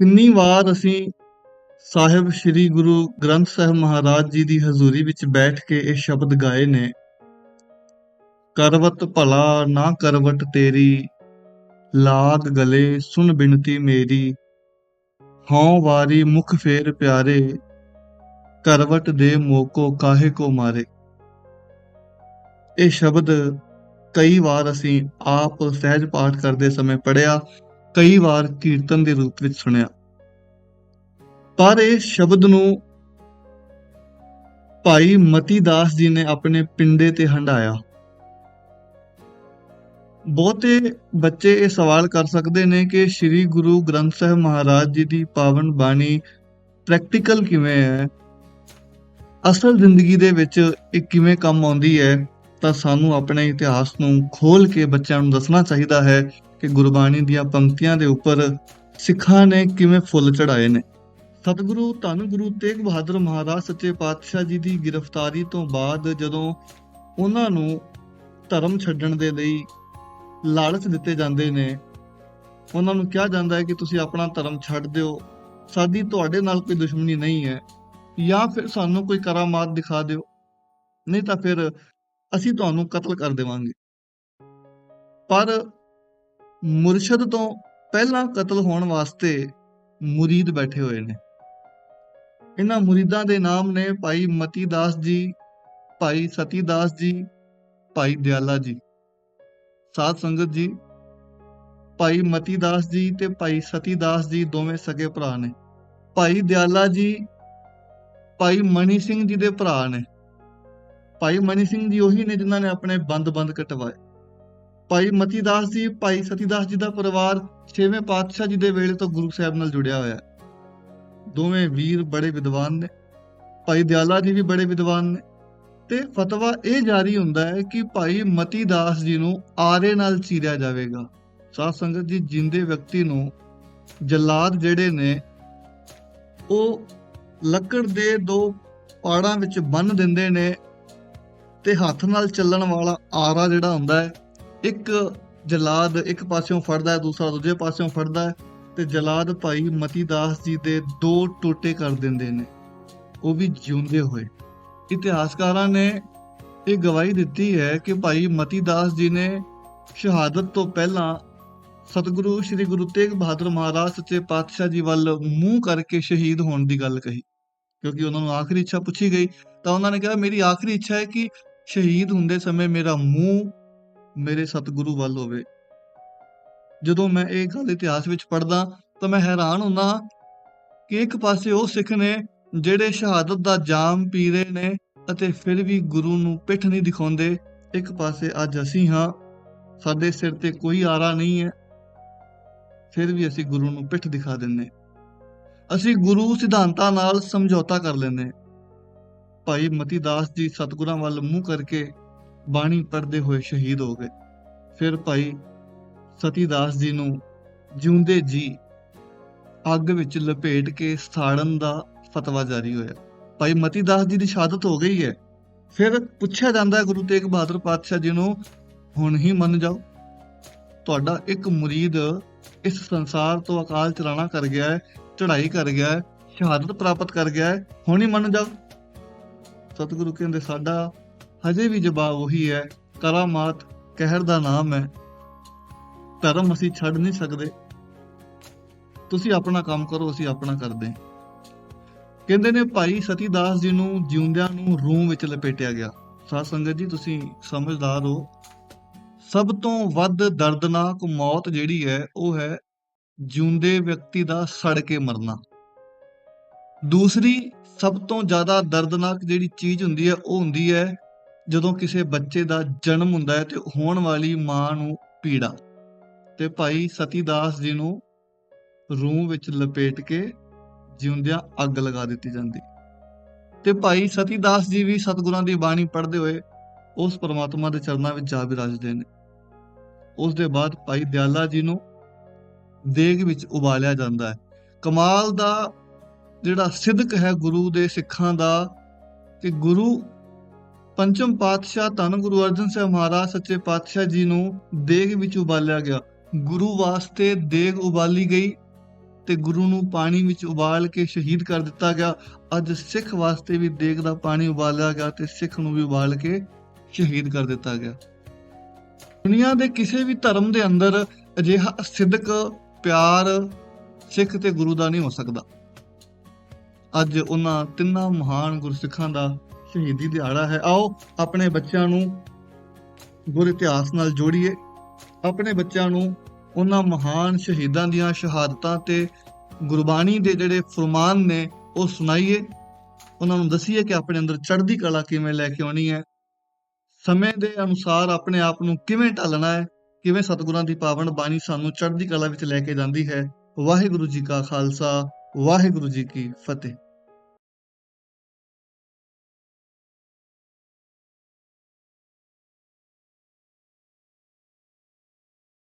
ਕਿੰਨੀ ਵਾਰ ਅਸੀਂ ਸਾਹਿਬ ਸ੍ਰੀ ਗੁਰੂ ਗ੍ਰੰਥ ਸਾਹਿਬ ਮਹਾਰਾਜ ਜੀ ਦੀ ਹਜ਼ੂਰੀ ਵਿੱਚ ਬੈਠ ਕੇ ਇਹ ਸ਼ਬਦ ਗਾਏ ਨੇ, ਕਰਵਤ ਭਲਾ ਨਾ ਕਰਵਟ ਤੇਰੀ, ਲਾਗ ਗਲੇ ਸੁਣ ਬਿਨਤੀ ਮੇਰੀ, ਹਉ ਵਾਰੀ ਮੁਖ ਫੇਰ ਪਿਆਰੇ, ਕਰਵਟ ਦੇ ਮੋਕੋ ਕਾਹੇ ਕੋ ਮਾਰੇ। ਇਹ ਸ਼ਬਦ ਕਈ ਵਾਰ ਅਸੀਂ ਆਪ ਸਹਿਜ ਪਾਠ ਕਰਦੇ ਸਮੇਂ ਪੜਿਆ ਕਈ ਵਾਰ ਕੀਰਤਨ ਦੇ ਰੂਪ ਵਿੱਚ ਸੁਣਿਆ। ਪਰ ਇਹ ਸ਼ਬਦ ਨੂੰ ਭਾਈ ਮਤੀ ਦਾਸ ਜੀ ਨੇ ਆਪਣੇ ਪਿੰਡੇ ਤੇ ਹੰਡਾਇਆ ਬਹੁਤੇ ਬੱਚੇ ਇਹ ਸਵਾਲ ਕਰ ਸਕਦੇ ਨੇ ਕਿ ਸ੍ਰੀ ਗੁਰੂ ਗ੍ਰੰਥ ਸਾਹਿਬ ਮਹਾਰਾਜ ਜੀ ਦੀ ਪਾਵਨ ਬਾਣੀ ਪ੍ਰੈਕਟੀਕਲ ਕਿਵੇਂ ਹੈ? ਅਸਲ ਜ਼ਿੰਦਗੀ ਦੇ ਵਿੱਚ ਇਹ ਕਿਵੇਂ ਕੰਮ ਆਉਂਦੀ ਹੈ? ਤਾਂ ਸਾਨੂੰ ਆਪਣੇ ਇਤਿਹਾਸ ਨੂੰ ਖੋਲ ਕੇ ਬੱਚਿਆਂ ਨੂੰ ਦੱਸਣਾ ਚਾਹੀਦਾ ਹੈ ਕਿ ਗੁਰਬਾਣੀ ਦੀਆਂ ਪੰਕਤੀਆਂ ਦੇ ਉੱਪਰ ਸਿੱਖਾਂ ਨੇ ਕਿਵੇਂ ਫੁੱਲ ਚੜਾਏ ਨੇ। ਸਤਿਗੁਰੂ ਧੰਨ ਗੁਰੂ ਤੇਗ ਬਹਾਦਰ ਮਹਾਰਾਜ ਸੱਚੇ ਪਾਤਸ਼ਾਹ ਜੀ ਦੀ ਗ੍ਰਿਫਤਾਰੀ ਤੋਂ ਬਾਅਦ ਜਦੋਂ ਉਹਨਾਂ ਨੂੰ ਧਰਮ ਛੱਡਣ ਦੇ ਲਈ ਲਾਲਚ ਦਿੱਤੇ ਜਾਂਦੇ ਨੇ, ਉਹਨਾਂ ਨੂੰ ਕਿਹਾ ਜਾਂਦਾ ਹੈ ਕਿ ਤੁਸੀਂ ਆਪਣਾ ਧਰਮ ਛੱਡ ਦਿਓ, ਸਾਡੀ ਤੁਹਾਡੇ ਨਾਲ ਕੋਈ ਦੁਸ਼ਮਣੀ ਨਹੀਂ ਹੈ, ਜਾਂ ਫਿਰ ਸਾਨੂੰ ਕੋਈ ਕਰਾਮਾਤ ਦਿਖਾ ਦਿਓ। ਨਹੀਂ ਤਾਂ ਫਿਰ ਅਸੀਂ ਤੁਹਾਨੂੰ ਕਤਲ ਕਰ ਦੇਵਾਂਗੇ। ਪਰ ਮੁਰਸ਼ਦ ਤੋਂ ਪਹਿਲਾਂ ਕਤਲ ਹੋਣ ਵਾਸਤੇ ਮੁਰੀਦ ਬੈਠੇ ਹੋਏ ਨੇ। ਇਹਨਾਂ ਮੁਰੀਦਾਂ ਦੇ ਨਾਮ ਨੇ ਭਾਈ ਮਤੀ ਦਾਸ ਜੀ, ਭਾਈ ਸਤੀ ਦਾਸ ਜੀ, ਭਾਈ ਦਿਆਲਾ ਜੀ, ਸਾਧ ਸੰਗਤ ਜੀ, ਭਾਈ ਮਤੀ ਦਾਸ ਜੀ ਤੇ ਭਾਈ ਸਤੀ ਦਾਸ ਜੀ ਦੋਵੇਂ ਸਕੇ ਭਰਾ ਨੇ। ਭਾਈ ਦਿਆਲਾ ਜੀ, ਭਾਈ ਮਣੀ ਸਿੰਘ ਜੀ ਦੇ ਭਰਾ ਨੇ। ਭਾਈ ਮਨੀ ਸਿੰਘ ਜੀ ਉਹੀ ਨੇ ਜਿਨ੍ਹਾਂ ਨੇ ਆਪਣੇ ਬੰਦ-ਬੰਦ ਕਟਵਾਏ। ਭਾਈ ਮਤੀ ਦਾਸ ਜੀ, ਭਾਈ ਸਤੀ ਦਾਸ ਜੀ ਦਾ ਪਰਿਵਾਰ ਛੇਵੇਂ ਪਾਤਸ਼ਾਹ ਜੀ ਦੇ ਵੇਲੇ ਤੋਂ ਗੁਰੂ ਸਾਹਿਬ ਨਾਲ ਜੁੜਿਆ ਹੋਇਆ ਹੈ। ਦੋਵੇਂ ਵੀਰ ਬੜੇ ਵਿਦਵਾਨ ਨੇ। ਭਾਈ ਦਿਆਲਾ ਜੀ ਵੀ ਬੜੇ ਵਿਦਵਾਨ ਨੇ। ਤੇ ਫਤਵਾ ਇਹ ਜਾਰੀ ਹੁੰਦਾ ਹੈ ਕਿ ਭਾਈ ਮਤੀ ਦਾਸ ਜੀ ਨੂੰ ਆਰੇ ਨਾਲ ਚੀਰਿਆ ਜਾਵੇਗਾ। ਸਾਧ ਸੰਗਤ ਜੀ, ਜਿੰਦੇ ਵਿਅਕਤੀ ਨੂੰ ਜਲਾਦ ਜਿਹੜੇ ਨੇ, ਉਹ ਲੱਕੜ ਦੇ ਦੋ ਪਾੜਾਂ ਵਿੱਚ ਬੰਨ ਦਿੰਦੇ ਨੇ ਤੇ ਹੱਥ ਨਾਲ ਚੱਲਣ ਵਾਲਾ ਆਰਾ ਜਿਹੜਾ ਹੁੰਦਾ ਹੈ, ਇੱਕ ਜਲਾਦ ਇੱਕ ਪਾਸਿਓਂ ਫੜਦਾ ਹੈ, ਦੂਸਰਾ ਦੂਜੇ ਪਾਸਿਓਂ ਫੜਦਾ ਹੈ ਤੇ ਜਲਾਦ ਭਾਈ ਮਤੀ ਦਾਸ ਜੀ ਦੇ ਦੋ ਟੋਟੇ ਕਰ ਦਿੰਦੇ ਨੇ। ਉਹ ਵੀ ਜਿਉਂਦੇ ਹੋਏ। ਇਤਿਹਾਸਕਾਰਾਂ ਨੇ ਇਹ ਗਵਾਹੀ ਦਿੱਤੀ ਹੈ ਕਿ ਭਾਈ ਮਤੀ ਦਾਸ ਜੀ ਨੇ ਸ਼ਹਾਦਤ ਤੋਂ ਪਹਿਲਾਂ ਸਤਿਗੁਰੂ, ਸ੍ਰੀ ਗੁਰੂ ਤੇਗ ਬਹਾਦਰ ਮਹਾਰਾਜ ਸੱਚੇ ਪਾਤਸ਼ਾਹ ਜੀ ਵੱਲ ਮੂੰਹ ਕਰਕੇ ਸ਼ਹੀਦ ਹੋਣ ਦੀ ਗੱਲ ਕਹੀ। ਕਿਉਂਕਿ ਉਹਨਾਂ ਨੂੰ ਆਖਰੀ ਇੱਛਾ ਪੁੱਛੀ ਗਈ, ਤਾਂ ਉਹਨਾਂ ਨੇ ਕਿਹਾ, ਮੇਰੀ ਆਖਰੀ ਇੱਛਾ ਹੈ ਕਿ ਸ਼ਹੀਦ ਹੁੰਦੇ ਸਮੇਂ ਮੇਰਾ ਮੂੰਹ ਮੇਰੇ ਸਤਿਗੁਰੂ ਵੱਲ ਹੋਵੇ। ਜਦੋਂ ਮੈਂ ਇਹ ਗੱਲ ਇਤਿਹਾਸ ਵਿੱਚ ਪੜ੍ਹਦਾ ਤਾਂ ਮੈਂ ਹੈਰਾਨ ਹੁੰਦਾ ਕਿ ਇੱਕ ਪਾਸੇ ਉਹ ਸਿੱਖ ਨੇ ਜਿਹੜੇ ਸ਼ਹਾਦਤ ਦਾ ਜਾਮ ਪੀ ਰਹੇ ਨੇ ਅਤੇ ਫਿਰ ਵੀ ਗੁਰੂ ਨੂੰ ਪਿੱਠ ਨਹੀਂ ਦਿਖਾਉਂਦੇ, ਇੱਕ ਪਾਸੇ ਅੱਜ ਅਸੀਂ ਹਾਂ, ਸਾਡੇ ਸਿਰ ਤੇ ਕੋਈ ਆਰਾ ਨਹੀਂ ਹੈ, ਫਿਰ ਵੀ ਅਸੀਂ ਗੁਰੂ ਨੂੰ ਪਿੱਠ ਦਿਖਾ ਦਿੰਨੇ ਅਸੀਂ ਗੁਰੂ ਸਿਧਾਂਤਾਂ ਨਾਲ ਸਮਝੌਤਾ ਕਰ ਲੈਂਦੇ। ਭਾਈ ਮਤੀ ਦਾਸ ਜੀ ਸਤਿਗੁਰਾਂ ਵੱਲ ਮੂੰਹ ਕਰਕੇ ਬਾਣੀ ਪੜ੍ਹਦੇ ਹੋਏ ਸ਼ਹੀਦ ਹੋ ਗਏ। ਫਿਰ ਭਾਈ ਸਤੀ ਦਾਸ ਜੀ ਨੂੰ ਜਿਉਂਦੇ ਜੀ ਅੱਗ ਵਿੱਚ ਲਪੇਟ ਕੇ ਸਾੜਨ ਦਾ ਫਤਵਾ ਜਾਰੀ ਹੋਇਆ। ਭਾਈ ਮਤੀ ਦਾਸ ਜੀ ਦੀ ਸ਼ਹਾਦਤ ਹੋ ਗਈ ਹੈ। ਫਿਰ ਪੁੱਛਿਆ ਜਾਂਦਾ ਹੈ ਗੁਰੂ ਤੇਗ ਬਹਾਦਰ ਪਾਤਸ਼ਾਹ ਜੀ ਨੂੰ, ਹੁਣ ਹੀ ਮੰਨ ਜਾਓ, ਤੁਹਾਡਾ ਇੱਕ ਮੁਰੀਦ ਇਸ ਸੰਸਾਰ ਤੋਂ ਅਕਾਲ ਚਲਾਣਾ ਕਰ ਗਿਆ ਹੈ, ਚੜ੍ਹਾਈ ਕਰ ਗਿਆ ਹੈ, ਸ਼ਹਾਦਤ ਪ੍ਰਾਪਤ ਕਰ ਗਿਆ ਹੈ, ਹੁਣ ਹੀ ਮੰਨ ਜਾਓ। ਸਤਿਗੁਰੂ ਕਹਿੰਦੇ, ਸਾਡਾ ਹਜੇ ਵੀ ਜਵਾਬ ਉਹੀ ਹੈ ਕਰਾਮਾਤ ਕਹਿਰ ਦਾ ਨਾਮ ਹੈ। ਧਰਮ ਅਸੀਂ ਛੱਡ ਨਹੀਂ ਸਕਦੇ। ਤੁਸੀਂ ਆਪਣਾ ਕੰਮ ਕਰੋ, ਅਸੀਂ ਆਪਣਾ ਕਰਦੇ ਕਹਿੰਦੇ ਨੇ, ਭਾਈ ਸਤੀ ਦਾਸ ਜੀ ਨੂੰ ਜਿਉਂਦਿਆਂ ਨੂੰ ਰੂਮ ਵਿੱਚ ਲਪੇਟਿਆ ਗਿਆ। ਸਾਧ ਸੰਗਤ ਜੀ, ਤੁਸੀਂ ਸਮਝਦਾਰ ਹੋ। ਸਭ ਤੋਂ ਵੱਧ ਦਰਦਨਾਕ ਮੌਤ ਜਿਹੜੀ ਹੈ, ਉਹ ਹੈ ਜਿਉਂਦੇ ਵਿਅਕਤੀ ਦਾ ਸੜ ਕੇ ਮਰਨਾ। ਦੂਸਰੀ ਸਭ ਤੋਂ ਜ਼ਿਆਦਾ ਦਰਦਨਾਕ ਜਿਹੜੀ ਚੀਜ਼ ਹੁੰਦੀ ਹੈ, ਉਹ ਹੁੰਦੀ ਹੈ ਜਦੋਂ ਕਿਸੇ ਬੱਚੇ ਦਾ ਜਨਮ ਹੁੰਦਾ ਹੈ ਤੇ ਹੋਣ ਵਾਲੀ ਮਾਂ ਨੂੰ ਪੀੜਾ। ਤੇ ਭਾਈ ਸਤੀ ਦਾਸ ਜੀ ਨੂੰ ਰੂਹ ਵਿੱਚ ਲਪੇਟ ਕੇ ਜਿਉਂਦਿਆਂ ਅੱਗ ਲਗਾ ਦਿੱਤੀ ਜਾਂਦੀ। ਤੇ ਭਾਈ ਸਤੀ ਦਾਸ ਜੀ ਵੀ ਸਤਿਗੁਰਾਂ ਦੀ ਬਾਣੀ ਪੜ੍ਹਦੇ ਹੋਏ ਉਸ ਪਰਮਾਤਮਾ ਦੇ ਚਰਨਾਂ ਵਿੱਚ ਜਾ ਵਿਰਾਜਦੇ ਨੇ। ਉਸ ਦੇ ਬਾਅਦ ਭਾਈ ਦਿਆਲਾ ਜੀ ਨੂੰ ਦੇਗ ਵਿੱਚ ਉਬਾਲਿਆ ਜਾਂਦਾ ਹੈ। ਕਮਾਲ ਦਾ ਜਿਹੜਾ ਸਿੱਧਕ ਹੈ ਗੁਰੂ ਦੇ ਸਿੱਖਾਂ ਦਾ ਤੇ ਗੁਰੂ ਪੰਚਮ ਪਾਤਸ਼ਾਹ ਧੰਨ ਗੁਰੂ ਅਰਜਨ ਸਾਹਿਬ ਮਹਾਰਾਜ ਸੱਚੇ ਪਾਤਸ਼ਾਹ ਜੀ ਨੂੰ ਦੇਗ ਵਿੱਚ ਉਬਾਲਿਆ ਗਿਆ। ਗੁਰੂ ਵਾਸਤੇ ਦੇਗ ਉਬਾਲੀ ਗਈ ਤੇ ਗੁਰੂ ਨੂੰ ਪਾਣੀ ਵਿੱਚ ਉਬਾਲ ਕੇ ਸ਼ਹੀਦ ਕਰ ਦਿੱਤਾ ਗਿਆ। ਅੱਜ ਸਿੱਖ ਵਾਸਤੇ ਵੀ ਦੇਗ ਦਾ ਪਾਣੀ ਉਬਾਲਿਆ ਗਿਆ ਤੇ ਸਿੱਖ ਨੂੰ ਵੀ ਉਬਾਲ ਕੇ ਸ਼ਹੀਦ ਕਰ ਦਿੱਤਾ ਗਿਆ। ਦੁਨੀਆ ਦੇ ਕਿਸੇ ਵੀ ਧਰਮ ਦੇ ਅੰਦਰ ਅਜਿਹਾ ਸਿੱਧਕ, ਪਿਆਰ ਸਿੱਖ ਤੇ ਗੁਰੂ ਦਾ ਨਹੀਂ ਹੋ ਸਕਦਾ। ਅੱਜ ਉਹਨਾਂ ਤਿੰਨਾਂ ਮਹਾਨ ਗੁਰਸਿੱਖਾਂ ਦਾ ਸ਼ਹੀਦੀ ਦਿਹਾੜਾ ਹੈ। ਆਓ ਆਪਣੇ ਬੱਚਿਆਂ ਨੂੰ ਗੁਰ ਇਤਿਹਾਸ ਨਾਲ ਜੋੜੀਏ। ਆਪਣੇ ਬੱਚਿਆਂ ਨੂੰ ਉਹਨਾਂ ਮਹਾਨ ਸ਼ਹੀਦਾਂ ਦੀਆਂ ਸ਼ਹਾਦਤਾਂ ਤੇ ਗੁਰਬਾਣੀ ਦੇ ਜਿਹੜੇ ਫਰਮਾਨ ਨੇ ਉਹ ਸੁਣਾਈਏ। ਉਹਨਾਂ ਨੂੰ ਦਸੀਏ ਕਿ ਆਪਣੇ ਅੰਦਰ ਚੜ੍ਹਦੀ ਕਲਾ ਕਿਵੇਂ ਲੈ ਕੇ ਆਉਣੀ ਹੈ। ਸਮੇਂ ਦੇ ਅਨੁਸਾਰ ਆਪਣੇ ਆਪ ਨੂੰ ਕਿਵੇਂ ਢਾਲਣਾ ਹੈ, ਕਿਵੇਂ ਸਤਿਗੁਰਾਂ ਦੀ ਪਾਵਨ ਬਾਣੀ ਸਾਨੂੰ ਚੜ੍ਹਦੀ ਕਲਾ ਵਿੱਚ ਲੈ ਕੇ ਜਾਂਦੀ ਹੈ। ਵਾਹਿਗੁਰੂ ਜੀ ਕਾ ਖਾਲਸਾ ਵਾਹਿਗੁਰੂ ਜੀ ਕੀ ਫਤਿਹ।